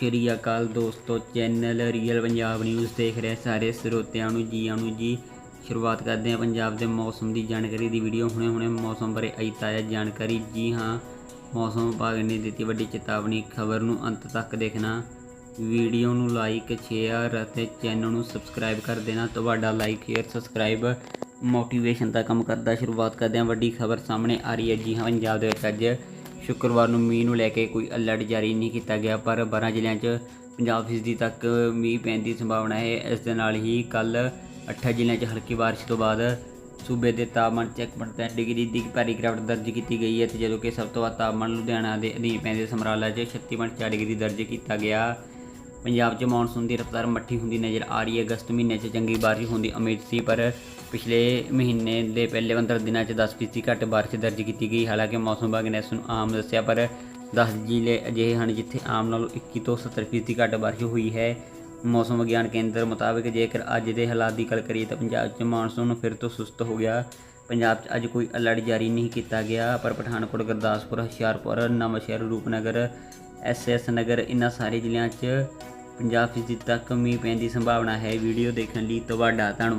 ਸ਼੍ਰੀ ਅਕਾਲ ਦੋਸਤੋ, channel real Punjab news ਦੇਖ ਰਹੇ ਸਾਰੇ ਸਰੋਤਿਆਂ ਨੂੰ, ਜੀਆਂ ਨੂੰ ਜੀ। ਸ਼ੁਰੂਆਤ ਕਰਦੇ ਹਾਂ ਪੰਜਾਬ ਦੇ ਮੌਸਮ ਦੀ ਜਾਣਕਾਰੀ ਦੀ ਵੀਡੀਓ। ਹੁਣੇ ਹੁਣੇ ਮੌਸਮ ਬਾਰੇ ਆਈ ਤਾਜ਼ਾ ਜਾਣਕਾਰੀ। ਜੀ ਹਾਂ, ਮੌਸਮ ਵਿਭਾਗ ਨੇ ਦਿੱਤੀ ਵੱਡੀ ਚੇਤਾਵਨੀ। ਖਬਰ ਨੂੰ ਅੰਤ ਤੱਕ ਦੇਖਣਾ। ਵੀਡੀਓ ਨੂੰ ਲਾਈਕ ਸ਼ੇਅਰ ਅਤੇ ਚੈਨਲ ਨੂੰ ਸਬਸਕ੍ਰਾਈਬ ਕਰ ਦੇਣਾ। ਤੁਹਾਡਾ ਲਾਈਕ ਸ਼ੇਅਰ ਸਬਸਕ੍ਰਾਈਬ ਮੋਟੀਵੇਸ਼ਨ ਦਾ ਕੰਮ ਕਰਦਾ। ਸ਼ੁਰੂਆਤ ਕਰਦੇ ਹਾਂ। ਵੱਡੀ ਖਬਰ ਸਾਹਮਣੇ ਆ ਰਹੀ ਹੈ। ਜੀ ਹਾਂ, ਪੰਜਾਬ ਦੇ ਵਿੱਚ ਅੱਜ ਸ਼ੁੱਕਰਵਾਰ ਨੂੰ ਮੀਂਹ ਨੂੰ ਲੈ ਕੇ ਕੋਈ ਅਲਰਟ ਜਾਰੀ ਨਹੀਂ ਕੀਤਾ ਗਿਆ, ਪਰ 12 ਜ਼ਿਲ੍ਹਿਆਂ 'ਚ 50% ਤੱਕ ਮੀਂਹ ਪੈਣ ਦੀ ਸੰਭਾਵਨਾ ਹੈ। ਇਸ ਦੇ ਨਾਲ ਹੀ ਕੱਲ 8 ਜ਼ਿਲ੍ਹਿਆਂ 'ਚ ਹਲਕੀ ਬਾਰਿਸ਼ ਤੋਂ ਬਾਅਦ ਸੂਬੇ ਦੇ ਤਾਪਮਾਨ 'ਚ 1.3 ਡਿਗਰੀ ਦੀ ਭਾਰੀ ਗਿਰਾਵਟ ਦਰਜ ਕੀਤੀ ਗਈ ਹੈ ਤੇ ਜਦੋਂ ਕਿ ਸਭ ਤੋਂ ਵੱਧ ਤਾਪਮਾਨ ਲੁਧਿਆਣਾ ਦੇ ਅਧੀਨ ਪੈਂਦੇ ਸਮਰਾਲਾ 'ਚ 36.4 ਡਿਗਰੀ ਦਰਜ ਕੀਤਾ ਗਿਆ। ਪੰਜਾਬ 'ਚ ਮੌਨਸੂਨ ਦੀ ਰਫ਼ਤਾਰ ਮੱਠੀ ਹੁੰਦੀ ਨਜ਼ਰ ਆ ਰਹੀ ਹੈ। ਅਗਸਤ ਮਹੀਨੇ 'ਚ ਚੰਗੀ ਬਾਰਿਸ਼ ਹੁੰਦੀ ਉਮੀਦ ਸੀ, ਪਰ ਪਿਛਲੇ ਮਹੀਨੇ ਦੇ ਪਹਿਲੇ 15 ਦਿਨਾਂ 'ਚ 10% ਘੱਟ ਬਾਰਿਸ਼ ਦਰਜ ਕੀਤੀ ਗਈ। ਹਾਲਾਂਕਿ ਮੌਸਮ ਵਿਭਾਗ ਨੇ ਇਸ ਨੂੰ ਆਮ ਦੱਸਿਆ, ਪਰ 10 ਜ਼ਿਲ੍ਹੇ ਅਜਿਹੇ ਹਨ ਜਿੱਥੇ ਆਮ ਨਾਲੋਂ 21 ਤੋਂ 70% ਘੱਟ ਬਾਰਿਸ਼ ਹੋਈ ਹੈ। ਮੌਸਮ ਵਿਗਿਆਨ ਕੇਂਦਰ ਮੁਤਾਬਕ ਜੇਕਰ ਅੱਜ ਦੇ ਹਾਲਾਤ ਦੀ ਗੱਲ ਕਰੀਏ ਤਾਂ ਪੰਜਾਬ 'ਚ ਮਾਨਸੂਨ ਫਿਰ ਤੋਂ ਸੁਸਤ ਹੋ ਗਿਆ। ਪੰਜਾਬ 'ਚ ਅੱਜ ਕੋਈ ਅਲਰਟ ਜਾਰੀ ਨਹੀਂ ਕੀਤਾ ਗਿਆ, ਪਰ ਪਠਾਨਕੋਟ, ਗੁਰਦਾਸਪੁਰ, ਹੁਸ਼ਿਆਰਪੁਰ, ਨਵਾਂਸ਼ਹਿਰ, ਰੂਪਨਗਰ ਐਸਐਸ ਨਗਰ, ਇਨ੍ਹਾਂ ਸਾਰੇ ਜ਼ਿਲ੍ਹਿਆਂ 'ਚ 50% ਤੱਕ ਮੀਂਹ ਪੈਣ ਦੀ ਸੰਭਾਵਨਾ ਹੈ। ਵੀਡੀਓ ਦੇਖਣ ਲਈ ਤੁਹਾਡਾ ਧੰਨਵਾਦ।